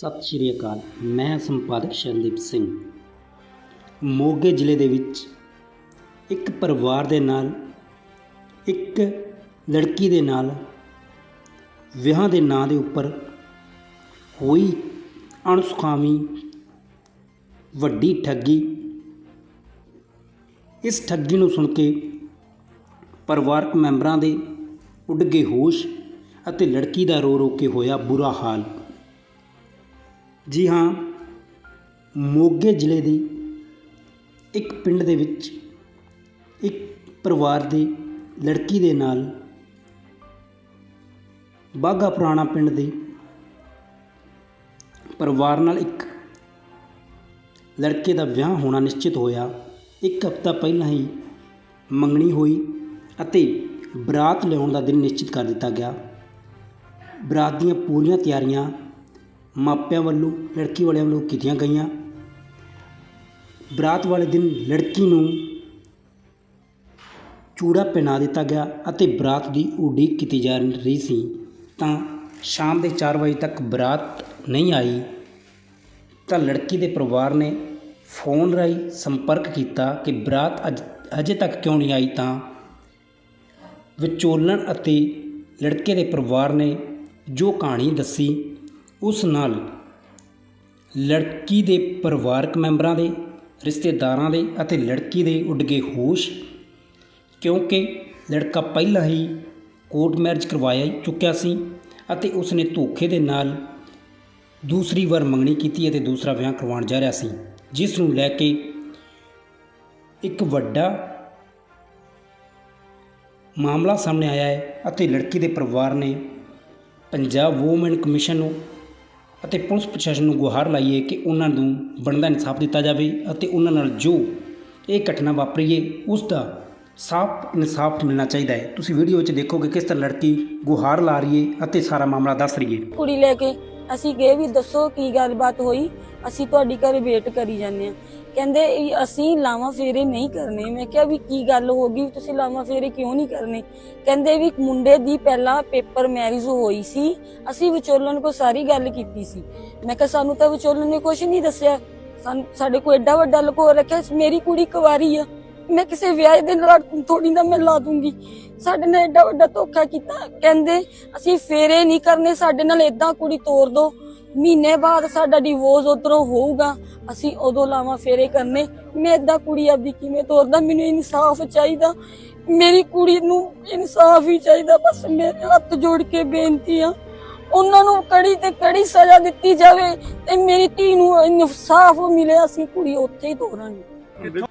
ਸਤਿ ਸ਼੍ਰੀ ਅਕਾਲ, ਮੈਂ ਸੰਪਾਦਕ ਸ਼ਰਨਦੀਪ ਸਿੰਘ। ਮੋਗੇ ਜ਼ਿਲ੍ਹੇ ਦੇ ਵਿੱਚ ਇੱਕ ਪਰਿਵਾਰ ਦੇ ਨਾਲ, ਇੱਕ ਲੜਕੀ ਦੇ ਨਾਲ, ਵਿਆਹ ਦੇ ਨਾਂ ਦੇ ਉੱਪਰ ਹੋਈ ਅਣਸੁਖਾਵੀ, ਵੱਡੀ ਠੱਗੀ। ਇਸ ਠੱਗੀ ਨੂੰ ਸੁਣ ਕੇ ਪਰਿਵਾਰਕ ਮੈਂਬਰਾਂ ਦੇ ਉੱਡ ਗਏ ਹੋਸ਼ ਅਤੇ ਲੜਕੀ ਦਾ ਰੋ ਰੋ ਕੇ ਹੋਇਆ ਬੁਰਾ ਹਾਲ। ਜੀ ਹਾਂ, ਮੋਗੇ ਜ਼ਿਲ੍ਹੇ ਦੇ ਇੱਕ ਪਿੰਡ ਦੇ ਵਿੱਚ ਇੱਕ ਪਰਿਵਾਰ ਦੀ ਲੜਕੀ ਦੇ ਨਾਲ ਬਾਗਾ ਪੁਰਾਣਾ ਪਿੰਡ ਦੇ ਪਰਿਵਾਰ ਨਾਲ ਇੱਕ ਲੜਕੇ ਦਾ ਵਿਆਹ ਹੋਣਾ ਨਿਸ਼ਚਿਤ ਹੋਇਆ। ਇੱਕ ਹਫ਼ਤਾ ਪਹਿਲਾਂ ਹੀ ਮੰਗਣੀ ਹੋਈ ਅਤੇ ਬਰਾਤ ਲਿਆਉਣ ਦਾ ਦਿਨ ਨਿਸ਼ਚਿਤ ਕਰ ਦਿੱਤਾ ਗਿਆ। ਬਰਾਤ ਦੀਆਂ ਪੂਰੀਆਂ ਤਿਆਰੀਆਂ ਮਾਪਿਆਂ ਵੱਲੋਂ, ਲੜਕੀ ਵਾਲਿਆਂ ਵੱਲੋਂ ਕੀਤੀਆਂ ਗਈਆਂ। ਬਰਾਤ ਵਾਲੇ ਦਿਨ ਲੜਕੀ ਨੂੰ ਚੂੜਾ ਪਹਿਨਾ ਦਿੱਤਾ ਗਿਆ ਅਤੇ ਬਰਾਤ ਦੀ ਉਡੀਕ ਕੀਤੀ ਜਾ ਰਹੀ ਸੀ। ਤਾਂ ਸ਼ਾਮ ਦੇ 4 ਵਜੇ ਤੱਕ ਬਰਾਤ ਨਹੀਂ ਆਈ, ਤਾਂ ਲੜਕੀ ਦੇ ਪਰਿਵਾਰ ਨੇ ਫੋਨ ਰਾਹੀਂ ਸੰਪਰਕ ਕੀਤਾ ਕਿ ਬਰਾਤ ਅੱਜ, ਅਜੇ ਤੱਕ ਕਿਉਂ ਨਹੀਂ ਆਈ ਤਾਂ ਵਿਚੋਲਣ ਅਤੇ ਲੜਕੇ ਦੇ ਪਰਿਵਾਰ ਨੇ ਜੋ ਕਹਾਣੀ ਦੱਸੀ ਉਸ ਨਾਲ ਲੜਕੀ ਦੇ ਪਰਿਵਾਰਕ ਮੈਂਬਰਾਂ ਦੇ, ਰਿਸ਼ਤੇਦਾਰਾਂ ਦੇ ਅਤੇ ਲੜਕੀ ਦੇ ਉੱਡ ਗਏ ਹੋਸ਼, ਕਿਉਂਕਿ ਲੜਕਾ ਪਹਿਲਾਂ ਹੀ ਕੋਰਟ ਮੈਰਿਜ ਕਰਵਾਇਆ ਚੁੱਕਿਆ ਸੀ ਅਤੇ ਉਸਨੇ ਧੋਖੇ ਦੇ ਨਾਲ ਦੂਸਰੀ ਵਾਰ ਮੰਗਣੀ ਕੀਤੀ ਅਤੇ ਦੂਸਰਾ ਵਿਆਹ ਕਰਵਾਉਣ ਜਾ ਰਿਹਾ ਸੀ, ਜਿਸ ਨੂੰ ਲੈ ਕੇ ਇੱਕ ਵੱਡਾ ਮਾਮਲਾ ਸਾਹਮਣੇ ਆਇਆ ਹੈ ਅਤੇ ਲੜਕੀ ਦੇ ਪਰਿਵਾਰ ਨੇ ਪੰਜਾਬ ਵੂਮਨ ਕਮਿਸ਼ਨ ਨੂੰ ਅਤੇ ਪੁਲਿਸ ਪ੍ਰਸ਼ਾਸਨ ਨੂੰ ਗੁਹਾਰ ਲਾਈ ਕਿ ਉਹਨਾਂ ਨੂੰ ਬਣਦਾ ਇਨਸਾਫ ਦਿੱਤਾ ਜਾਵੇ ਅਤੇ ਉਹਨਾਂ ਨਾਲ ਜੋ ਇਹ ਘਟਨਾ ਵਾਪਰੀ ਹੈ, ਉਸ ਦਾ ਸਾਫ਼ ਇਨਸਾਫ ਮਿਲਣਾ ਚਾਹੀਦਾ ਹੈ। ਤੁਸੀਂ ਵੀਡੀਓ ਵਿੱਚ ਦੇਖੋਗੇ ਕਿਸ ਤਰ੍ਹਾਂ ਲੜਕੀ ਗੁਹਾਰ ਲਾ ਰਹੀ ਹੈ ਅਤੇ ਸਾਰਾ ਮਾਮਲਾ ਦੱਸ ਰਹੀ ਹੈ। ਕੁੜੀ ਲੈ ਕੇ ਅਸੀਂ ਗਏ ਵੀ ਦੱਸੋ ਕੀ ਗੱਲਬਾਤ ਹੋਈ। ਅਸੀਂ ਤੁਹਾਡੀ ਘਰੇ ਵੇਟ ਕਰੀ ਜਾਂਦੇ ਆ ਕਹਿੰਦੇ ਵੀ ਅਸੀਂ ਲਾਵਾਂ ਫੇਰੇ ਨਹੀਂ ਕਰਨੇ। ਮੈਂ ਕਿਹਾ ਵੀ ਕੀ ਗੱਲ ਹੋ ਗਈ? ਤੁਸੀਂ ਲਾਵਾਂ ਫੇਰੇ ਕਿਉਂ ਨਹੀਂ ਕਰਨੇ? ਕਹਿੰਦੇ ਵੀ ਮੁੰਡੇ ਦੀ ਪਹਿਲਾਂ ਪੇਪਰ ਮੈਰਿਜ ਹੋਈ ਸੀ। ਅਸੀਂ ਵਿਚੋਲਨ ਕੋ ਸਾਰੀ ਗੱਲ ਕੀਤੀ ਸੀ। ਮੈਂ ਕਿਹਾ, ਸਾਨੂੰ ਤਾਂ ਵਿਚੋਲਨ ਨੇ ਕੁਝ ਨਹੀਂ ਦੱਸਿਆ। ਸਾਨੂੰ ਸਾਡੇ ਕੋ ਐਡਾ ਵੱਡਾ ਲਕੋ ਰੱਖਿਆ, ਮੇਰੀ ਕੁੜੀ ਕੁਵਾਰੀ ਆ। ਮੈਂ ਕਿਸੇ ਵਿਆਹ ਦੇ ਨਾਲ ਥੋੜੀ ਨਾ ਮੈਂ ਲਾ ਦੂੰਗੀ। ਸਾਡੇ ਨਾਲ ਐਡਾ ਵੱਡਾ ਧੋਖਾ ਕੀਤਾ। ਕਹਿੰਦੇ, ਅਸੀਂ ਫੇਰੇ ਨਹੀਂ ਕਰਨੇ, ਸਾਡੇ ਨਾਲ ਇਦਾਂ ਕੁੜੀ ਤੋਰ ਦੋ। ਮਹੀਨੇ ਬਾਅਦ ਸਾਡਾ ਡਿਵੋਰਸ ਉਧਰੋਂ ਹੋਊਗਾ, ਅਸੀਂ ਉਦੋਂ ਲਾਵਾਂ ਫੇਰੇ ਕਰਨੇ। ਮੈਂ ਇਦਾਂ ਕੁੜੀ ਆਪਦੀ ਕਿਵੇਂ ਤੋਰਦਾ? ਮੈਨੂੰ ਇਨਸਾਫ ਚਾਹੀਦਾ। ਮੇਰੀ ਕੁੜੀ ਨੂੰ ਇਨਸਾਫ ਹੀ ਚਾਹੀਦਾ। ਬਸ ਮੇਰੇ ਹੱਥ ਜੋੜ ਕੇ ਬੇਨਤੀ ਆ। ਉਹਨਾਂ ਨੂੰ ਕੜੀ ਤੇ ਕੜੀ ਸਜ਼ਾ ਦਿੱਤੀ ਜਾਵੇ ਤੇ ਮੇਰੀ ਧੀ ਨੂੰ ਇਨਸਾਫ ਮਿਲੇ ਅਸੀਂ ਕੁੜੀ ਉੱਥੇ ਹੀ ਤੋਰਾਂਗੇ।